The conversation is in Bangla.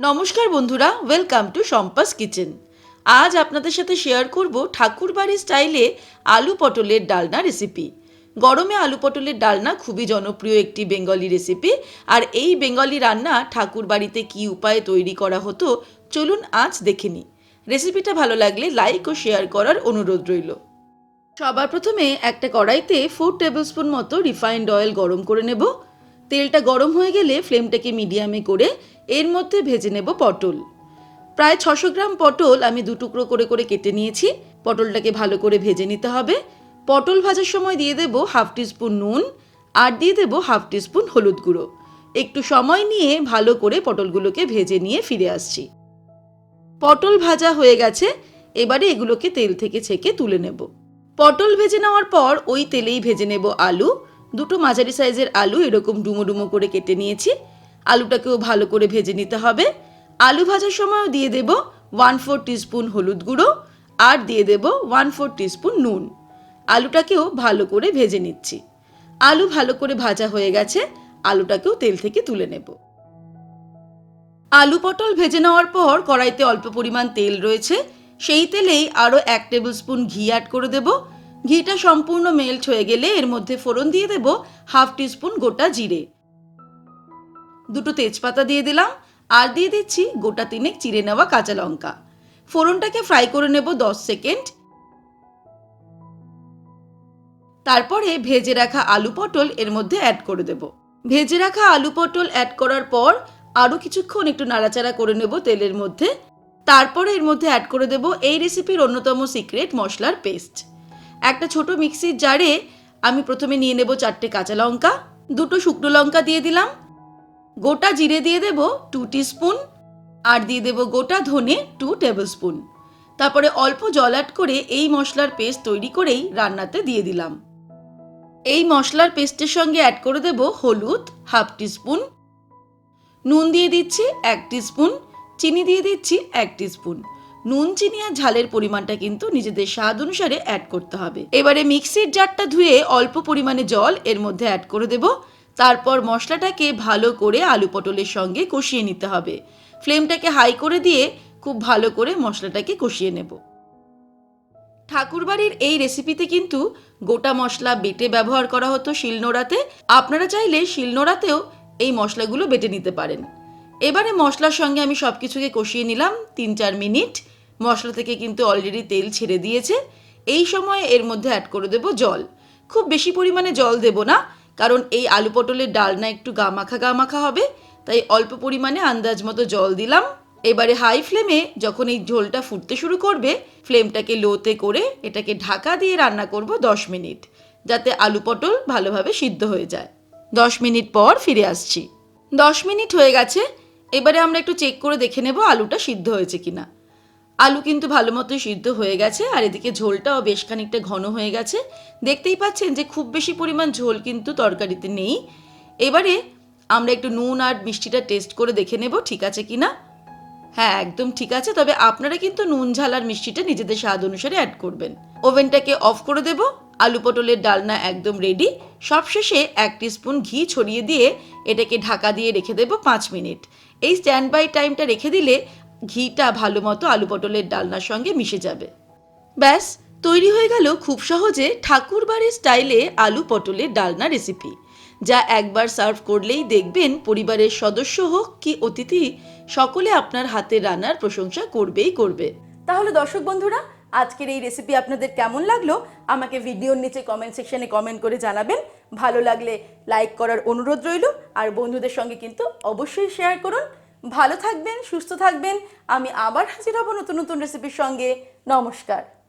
নমস্কার বন্ধুরা ওয়েলকাম টু সম্পাস কিচেন আজ আপনাদের সাথে শেয়ার করব ঠাকুরবাড়ি স্টাইলে আলু পটলের ডালনা রেসিপি গরমে আলু পটলের ডালনা খুবই জনপ্রিয় একটি বেঙ্গলি রেসিপি আর এই বেঙ্গলি রান্না ঠাকুরবাড়িতে কী উপায়ে তৈরি করা হতো, চলুন আজ দেখে নিই। রেসিপিটা ভালো লাগলে লাইক ও শেয়ার করার অনুরোধ রইল। সবার প্রথমে একটা কড়াইতে ফোর টেবিলস্পুন মতো রিফাইন্ড অয়েল গরম করে নেব। তেলটা গরম হয়ে গেলে ফ্লেমটাকে মিডিয়ামে করে এর মধ্যে ভেজে নেব পটল। প্রায় ছশো গ্রাম পটল আমি দু টুকরো করে করে কেটে নিয়েছি। পটলটাকে ভালো করে ভেজে নিতে হবে। পটল ভাজার সময় দিয়ে দেব হাফ টিস্পুন নুন আর দিয়ে দেব হাফ টিস্পুন হলুদ গুঁড়ো। একটু সময় নিয়ে ভালো করে পটলগুলোকে ভেজে নিয়ে ফিরে আসছি। পটল ভাজা হয়ে গেছে, এবারে এগুলোকে তেল থেকে ছেঁকে তুলে নেব। পটল ভেজে নেওয়ার পর ওই তেলেই ভেজে নেব আলু। দুটো মাঝারি সাইজের আলু এরকম ডুমো ডুমো করে কেটে নিয়েছি। আলুটাকেও ভালো করে ভেজে নিতে হবে। আলু ভাজার সময়ও দিয়ে দেব ওয়ান ফোর টিস্পুন হলুদ গুঁড়ো আর দিয়ে দেব ওয়ান ফোর টিস্পুন নুন। আলুটাকেও ভালো করে ভেজে নিচ্ছি। আলু ভালো করে ভাজা হয়ে গেছে, আলুটাকেও তেল থেকে তুলে নেব। আলু পটল ভেজে নেওয়ার পর কড়াইতে অল্প পরিমাণ তেল রয়েছে, সেই তেলেই আরও এক টেবিল স্পুন ঘি অ্যাড করে দেব। ঘিটা সম্পূর্ণ মেল্ট হয়ে গেলে এর মধ্যে ফোড়ন দিয়ে দেব হাফ টিস্পুন গোটা জিরে। দুটো তেজপাতা দিয়ে দিলাম, আর দিয়ে দিচ্ছি গোটা তিনেক চিড়ে নেওয়া কাঁচা লঙ্কা। ফোড়নটাকে ফ্রাই করে নেব দশ সেকেন্ড। তারপরে ভেজে রাখা আলু পটল এর মধ্যে অ্যাড করে দেব। ভেজে রাখা আলু পটল অ্যাড করার পর আরও কিছুক্ষণ একটু নাড়াচাড়া করে নেব তেলের মধ্যে। তারপরে এর মধ্যে অ্যাড করে দেব এই রেসিপির অন্যতম সিক্রেট মশলার পেস্ট একটা ছোট মিক্সির জারে আমি প্রথমে নিয়ে নেব চারটে কাঁচা লঙ্কা, দুটো শুকনো লঙ্কা দিয়ে দিলাম, গোটা জিরে দিয়ে দেব টু স্পুন আর দিয়ে দেব গোটা ধনে টু টেবিল স্পুন তারপরে অল্প জল অ্যাড করে এই মশলার পেস্ট তৈরি করেই রান্নাতে দিয়ে দিলাম। এই মশলার পেস্টের সঙ্গে অ্যাড করে দেব হলুদ হাফ স্পুন নুন দিয়ে দিচ্ছি এক স্পুন চিনি দিয়ে দিচ্ছি এক স্পুন নুন, চিনি আর ঝালের পরিমাণটা কিন্তু নিজেদের স্বাদ অনুসারে অ্যাড করতে হবে। এবারে মিক্সির জারটা ধুয়ে অল্প পরিমাণে জল এর মধ্যে অ্যাড করে দেব। তারপর মশলাটাকে ভালো করে আলু পটলের সঙ্গে কষিয়ে নিতে হবে। ফ্লেমটাকে হাই করে দিয়ে খুব ভালো করে মশলাটাকে কষিয়ে নেব। ঠাকুরবাড়ির এই রেসিপিতে কিন্তু গোটা মশলা বেটে ব্যবহার করা হতো শিলনোড়াতে। আপনারা চাইলে শিলনোড়াতেও এই মশলাগুলো বেটে নিতে পারেন। এবারে মশলার সঙ্গে আমি সব কিছুকে কষিয়ে নিলাম তিন চার মিনিট। মশলা থেকে কিন্তু অলরেডি তেল ছেড়ে দিয়েছে। এই সময় এর মধ্যে অ্যাড করে দেব জল। খুব বেশি পরিমাণে জল দেব না, কারণ এই আলু পটলের ডালনা একটু গা মাখা গা মাখা হবে, তাই অল্প পরিমাণে আন্দাজ মতো জল দিলাম। এবারে হাই ফ্লেমে যখন এই ঝোলটা ফুটতে শুরু করবে ফ্লেমটাকে লোতে করে এটাকে ঢাকা দিয়ে রান্না করব দশ মিনিট, যাতে আলু পটল ভালোভাবে সিদ্ধ হয়ে যায়। দশ মিনিট পর ফিরে আসছি। দশ মিনিট হয়ে গেছে, এবারে আমরা একটু চেক করে দেখে নেব আলুটা সিদ্ধ হয়েছে কিনা। আলু কিন্তু ভালো মতো সিদ্ধ হয়ে গেছে, আর এদিকে ঝোলটাও বেশ খানিকটা ঘন হয়ে গেছে। দেখতেই পাচ্ছেন যে খুব বেশি পরিমাণ ঝোল কিন্তু তরকারিতে নেই। এবারে আমরা একটু নুন আর মিষ্টিটা টেস্ট করে দেখে নেব, ঠিক আছে কি না হ্যাঁ একদম ঠিক আছে, তবে আপনারা কিন্তু নুন, ঝাল আর মিষ্টিটা নিজেদের স্বাদ অনুসারে অ্যাড করবেন। ওভেনটাকে অফ করে দেব, আলু পটলের ডালনা একদম রেডি সবশেষে এক স্পুন ঘি ছড়িয়ে দিয়ে এটাকে ঢাকা দিয়ে রেখে দেব পাঁচ মিনিট। এই স্ট্যান্ড বাই টাইমটা রেখে দিলে ঘিটা ভালো মতো আলু পটলের ডালনার সঙ্গে মিশে যাবে। ব্যাস, তৈরি হয়ে গেল খুব সহজে ঠাকুরবাড়ির স্টাইলে আলু পটলের ডালনা রেসিপি যা একবার সার্ভ করলেই দেখবেন পরিবারের সদস্য হোক কি অতিথি, সকলে আপনার হাতের রান্নার প্রশংসা করবেই করবে। তাহলে দর্শক বন্ধুরা, আজকের এই রেসিপি আপনাদের কেমন লাগল? আমাকে ভিডিওর নিচে কমেন্ট সেকশনে কমেন্ট করে জানাবেন। ভালো লাগলে লাইক করার অনুরোধ রইল। আর বন্ধুদের সঙ্গে কিন্তু অবশ্যই শেয়ার করুন। ভালো থাকবেন সুস্থ থাকবেন। আমি আবার হাজির হব নতুন নতুন রেসিপির সঙ্গে। নমস্কার।